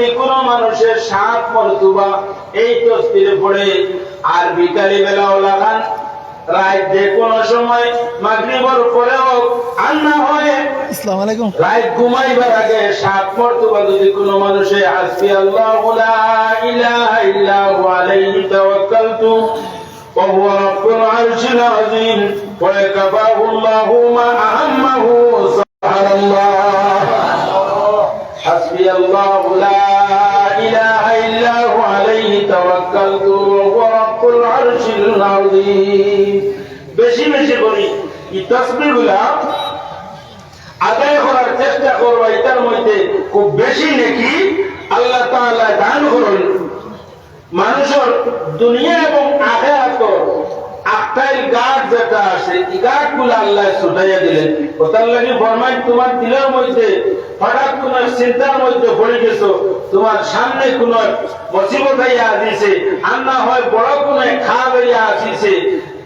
যদি কোনো মানুষের সাত মর্তুবা এই তসবিরে পড়ে আর বিকালি বেলাও লাগান রাত যে কোনো সময় মাগরিবর পরেও আর না হয় আসসালামু আলাইকুম রাত ঘুমাইবার আগে সাত মর্তবা যদি কোনো মানুষে হাসবি আল্লাহ লা ইলাহা ইল্লা হুয়া আলাইহি তাওয়াক্কালতু وهو رب العرش العظيم ويكفاه الله ما أهمه سبحان الله এই তসবিরগুলা আদায় করার চেষ্টা করব, এটার মধ্যে খুব বেশি নাকি আল্লাহ তাআলা দান করুন। মানুষের দুনিয়া এবং আখেরাত আখতাইল গাছ যেটা আছে, এই গাছগুলো আল্লাহ ছুটাইয়া দিলেন। ওটার লাগি ফরমাই তোমার দিলের মধ্যে হঠাৎ কোন চিন্তার মধ্যে পড়ে গেছো, তোমার সামনে কোন মুসিবত আইয়া আসিছে, আর না হয় বড় কোন খা লইয়া আসিছে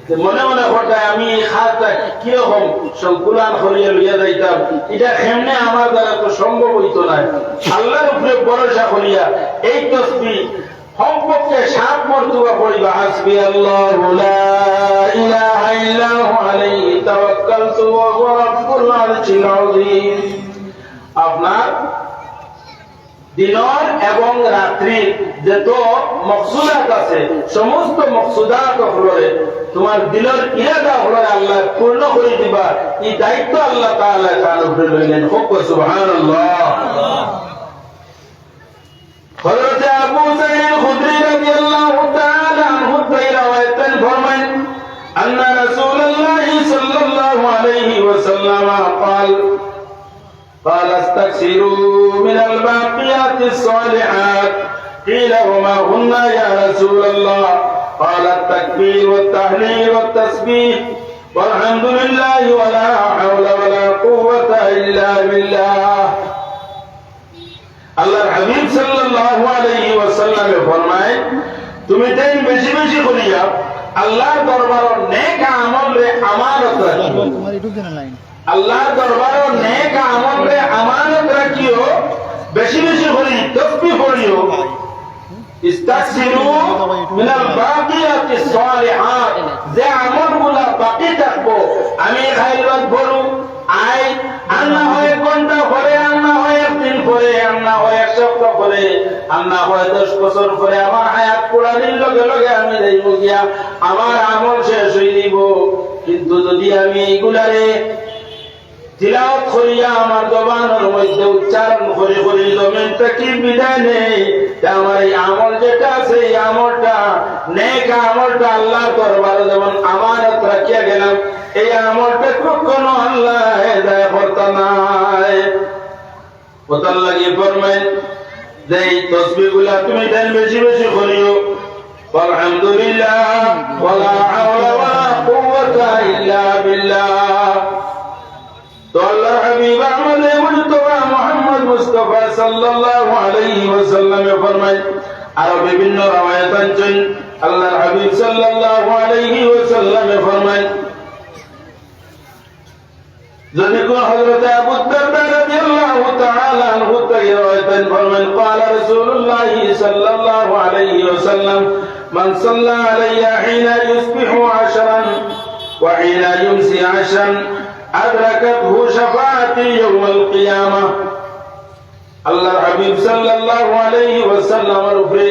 মনে মনে ঘটায় আমি এই খাতটা কীরকম সংকুলান করিয়া লইয়া যাইতাম। এটা এমনি আমার দ্বারা তো সম্ভব হইতো না। আল্লাহর উপরে ভরসা করিয়া এই তসবি সম্পর্কে সাত মর্তবা পড়িবা। হাসবি আল্লাহ আপনার দিনর এবং রাত্রির যত মকসুদাত আছে সমস্ত মকসুদাত হলরে তোমার দিনের ইরাদা হলরে আল্লাহ পূর্ণ করে দিবা এই দায়িত্ব আল্লাহ তাআলা তার উপরে লইলেন হোক সুবহানাল্লাহ হযরত আবু সাঈদ খুদরি রাদিয়াল্লাহু তাআলা আনহু থেকে রওয়ায়াত ফরমান أن رسول الله صلى الله عليه وسلم قال قال استكثروا من الباقيات الصالحات قيل وما هن يا رسول الله قال التكبير والتهليل والتسبيح والحمد لله ولا حول ولا قوة إلا بالله আল্লাহর হাবিব সাল্লাল্লাহু আলাইহি ওয়াসাল্লাম ফরমায় তুমি দেন বেশি বেশি করিয়া আল্লাহর দরবারে নেক আমল রে আমানত রাখিও তোমার ইউটিউব চ্যানেল লাইন আল্লাহর দরবারে নেক আমল আমানত রাখিও, বেশি বেশি করি যে আমলগুলা বাকি থাকব, আমি আন্না হয় আন্না হয় আন্না হয় এক আন্না হয় আমার লগে লগে আমি আমার আমল শেষ হয়ে দিব কিন্তু যদি আমি এইগুলারে তিলাওয়াত করিয়া আমার জবানের মধ্যে উচ্চারণ করে করে জমিন থেকে বিদায় নেই? আমার এই আমল যেটা আছে, এই আমলটা, নেক আমলটা আল্লাহর দরবারে যেমন আমানত রাখিয়া গেলাম, এই আমলটা কখনো আল্লাহ হেদায় করতে নাই। কোথার লাগিয়ে ফরমাই যে এই তসবিগুলা তুমি দেন বেশি বেশি করিও। আলহামদুলিল্লাহ, ওয়ালা মুস্তাফা সাল্লাল্লাহু আলাইহি ওয়াসাল্লামে ফরমায় আর বিভিন্ন রাওয়ায়াত আছেন আল্লাহর হাবিব সাল্লাল্লাহু আলাইহি ওয়াসাল্লামে ফরমায় যদি কোন হযরত আবু দারদা রাদিয়াল্লাহু তাআলা আনহু থেকে রাওয়ায়াত ফরমান قال رسول الله صلى الله عليه وسلم من صلى علي حين يصبح عشرا وحين يمسي عشرا أدركته شفاعتي يوم القيامة আল্লাহর হাবিব সাল্লাল্লাহু আলাইহি ওয়াসাল্লামের উপরে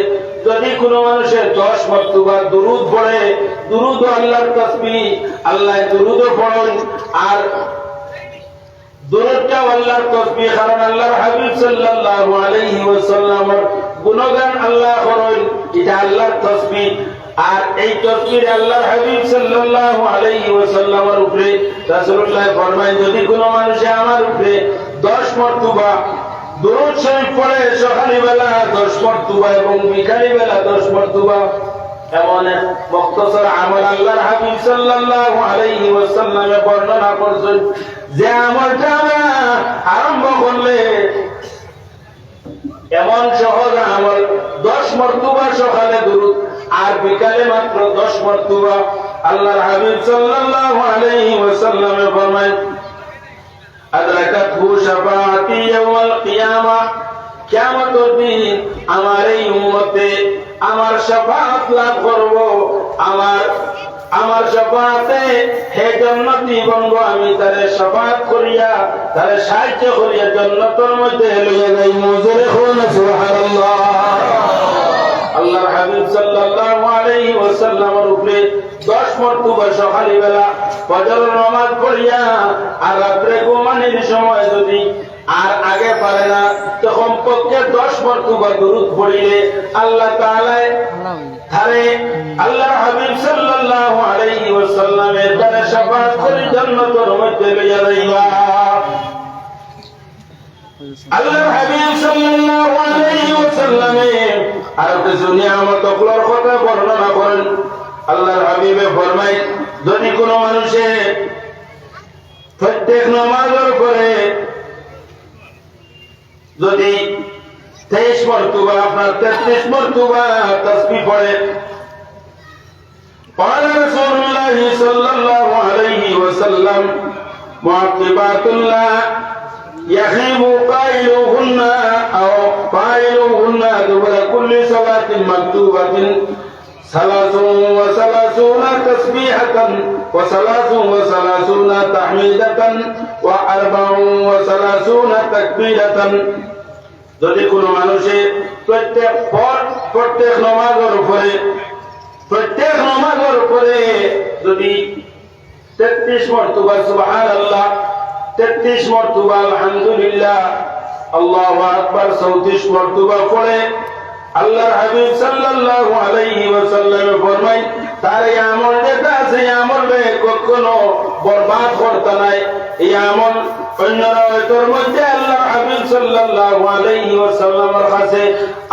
যদি কোনো মানুষের দশ মর্তবা দুরুদ পড়ে, দুরুদ আল্লাহর তাসবিহ, আল্লাহ দুরুদ পড়েন। আর দুরুদটা আল্লাহর তাসবিহ, কারণ আল্লাহর হাবিব সাল্লাল্লাহু আলাইহি ওয়াসাল্লামের গুণগান আল্লাহ করেন। এটা আল্লাহর তাসবিহ। আর এই তসবির আল্লাহর হাবিব সাল্লাল্লাহু আলাইহি ওয়াসাল্লামের উপরে, রাসূলুল্লাহ ফরমায়, যদি কোনো মানুষে আমার উপরে 10 মর্তবা দরুদ শরীফ পড়ে সকালে বেলা 10 মর্তবা এবং বিকালে বেলা 10 মর্তবা এমন মুক্তসর আমল আল্লাহর হাবিব সাল্লাল্লাহু আলাইহি ওয়াসাল্লামে বর্ণনা যে আমলটা আরম্ভ করলে এমন সহজ আমল, দশ মর্তুবা সকালে দুরুদ, আর বিকালে মাত্র দশ মর্তুবা আল্লাহর হাবিব সাল্লাল্লাহু আলাইহি ওয়াসাল্লামে ফরমায় আদরাকাতহু আমার এই উম্মতে আমার শাফাআত লাভ করব। আমার আমার সফাতে হে জন্মতি বঙ্গ আমি তারে সফাত করিয়া, তারে সাহায্য করিয়া জন্মতর মধ্যে লইয়া যাই মজুরে হাবিব সাল্লাল্লাহু আলাইহি ওয়াসাল্লামের উপরে 10 মর্তবা সকালে বেলা ফজরের নামাজ পড়িয়া আর রাত্রে ঘুমানোর সময় যদি আর আগে পারে না, তখন পক্ষে 10 মর্তবা দরুদ পড়িলে আল্লাহ আল্লাহর হাবিব সাল্লাল্লাহু আলাইহি ওয়াসাল্লামের আর কিছু নিয়ামত গুলোর কথা বর্ণনা করেন আল্লাহর হাবিবে ফরমাই যদি কোনো মানুষে প্রত্যেক নামাজের পরে যদি তেইশ মর্তুবা আপনার তেত্রিশ মর্তুবা তসবি পড়ে قال رسول الله صلى الله عليه وسلم معقبات لا يخيب قائلهن أو قائلهن دبر كل صلاة مكتوبة ثلاث وثلاثون تسبيحة وثلاث وثلاثون تحميدة وأربع وثلاثون تكبيرة যদি কোনো মানুষে প্রত্যেক পর প্রত্যেক নমাজের উপরে প্রত্যেক নমাজের উপরে যদি তেত্রিশ মর্তুবা সুবাহান আল্লাহ তেত্রিশ মর্তুবা, আলহামদুলিল্লাহ। আল্লাহ আকবার, চৌত্রিশ মর্তুবা পড়ে। আল্লাহর হাবিব সাল্লাল্লাহু আলাইহি ওয়াসাল্লাম ফরমায়, তার আমল যেটা আছে আমল কখনো বরবাদ করতে নাই। এই আমল অন্যরা মধ্যে আল্লাহর হাবিব সাল্লাল্লাহু আলাইহি ওয়াসাল্লামের কাছে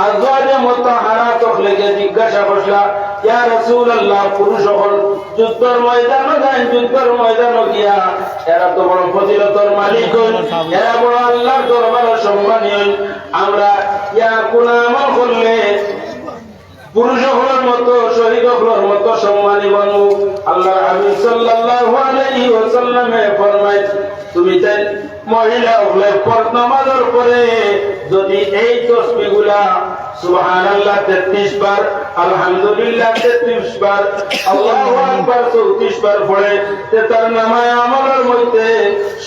আজওয়াজে মুতাহারাত লেগে জিজ্ঞাসা করলা ইয়া রাসূলুল্লাহ, পুরুষ হল, যুদ্ধের ময়দানে যান যুদ্ধের ময়দানে গিয়া। এরা তো বড় ফজিলতর মালিক হন এরা বড় আল্লাহর দরবারে সম্মানী হন আমরা ইয়া কোন আমল করলে পুরুষ হলার শহীদ হলার মতো আল্লাহ হাবিব সাল্লাল্লাহু আলাইহি ওয়াসাল্লামে ফরমাই তুমি তাই মহিলা হলে ফরজ নামাজের পরে যদি এই তসবিহগুলা সুবহানাল্লাহ 33 বার, আলহামদুলিল্লাহ 33 বার, আল্লাহু আকবার 34 বার পড়ে, তে তার নামায় আমলের মধ্যে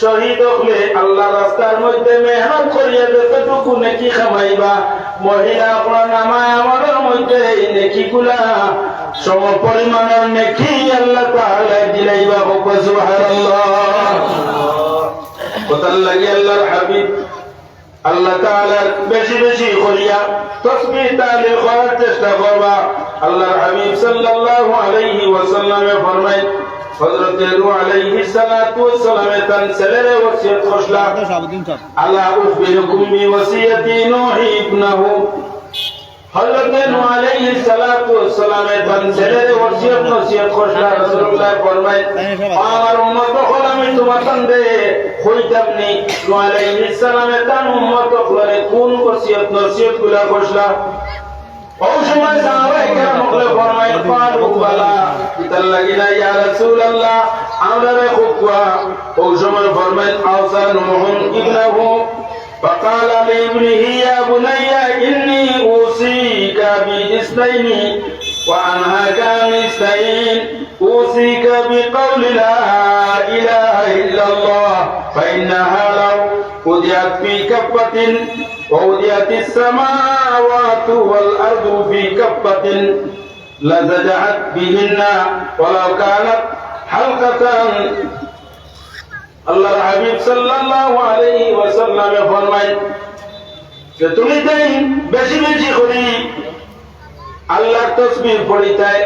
শহীদ হলে আল্লাহ রাস্তার মধ্যে মেহনত করিয়া যতটুকু নেকি খামাইবা মহিলা আপনার নামায় আমলের মধ্যে এই নেকিগুলা সম পরিমাণের নেকি আল্লাহ দিলাইবা হোক সুবহানাল্লাহ। কোথার লাগে আল্লাহর হাবিব, আল্লাহ তাআলার বেশি বেশি করিয়া তসবিহ তাহলিল করার চেষ্টা করবা। আল্লাহর হাবিব সাল্লাল্লাহু আলাইহি ওয়াসাল্লামে ফরমায় হযরত নূহ আলাইহিস সালাতু ওয়াস সালামে তান ছেলের ওসিয়তগুলা করলা ওই সময় সাহাবায়ে কেরাম হলে ফরমায় কালু বালা ইতাল লাগিনা ইয়া রাসূলুল্লাহ আমরা রে খুকুয়া ওই সময় ফরমায় আওসা নূহ ইবনাহু فقال لابنه يا بني إني أوصيك باثنين وأنهاك عن اثنين أوصيك بقول لا إله إلا الله فإنها لو وضعت في كفة ووضعت السماوات والأرض في كفة لزجعت بهن ولو كانت حلقة আল্লাহর হাবিব সাল্লাল্লাহু আলাইহি ওয়াসাল্লামে ফরমায় যে তুমি তাই বেশি বেশি করি আল্লাহর তাসবিহ পড়িতাই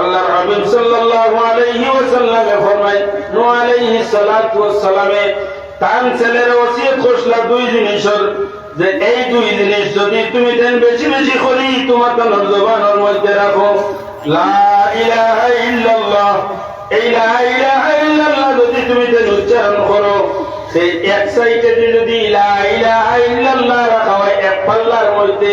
আল্লাহর হাবিব সাল্লাল্লাহু আলাইহি ওয়াসাল্লামে ফরমায় নূহ আলাইহিস সালাতু ওয়াস সালামে তান ছেলের ওসিয়ত করছলা দুই জিনিসের, যে এই দুই জিনিস যদি তুমি দেন বেশি বেশি করি, তোমার তো জবানের মধ্যে রাখো। লা ইলাহা ইল্লাল্লাহ, এই লা ইলাহা ইল্লাল্লাহ যদি তুমি দেন উচ্চারণ করো সেই এক সাইডে যদি লা ইলাহা ইল্লাল্লাহ রাখা হয়, এক পাল্লার মধ্যে,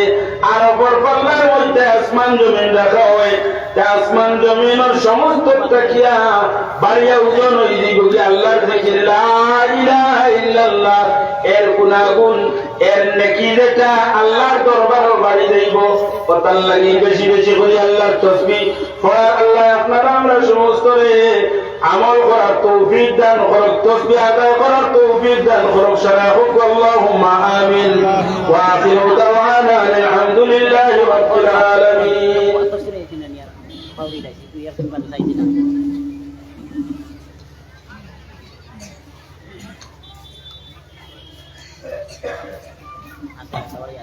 আর অপর পাল্লার মধ্যে আসমান জমিন রাখা হয়, তা আসমান জমিনের সমস্ত তাকিয়া বাড়িয়া ওজন হয়ে দিব কি আল্লাহর জিকির লা ইলাহা ইল্লাল্লাহ, এর গুণাগুণ, এর নেকি যেটা আল্লাহর দরবারও বাড়ি যাইব। কথার লাগি বেশি বেশি করে আল্লাহর তসবি। পড়ার আল্লাহ আপনারা আমরা সমস্ত রে আমল করার তৌফিক দান করক তসবি আদায় করার তৌফিক দান করক সারা হুক আল্লাহুম্মা আমিন ওয়া আখিরু দাওয়ানা আলহামদুলিল্লাহি রাব্বিল আলামিন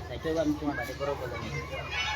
saya coba cuma balik berapa lagi.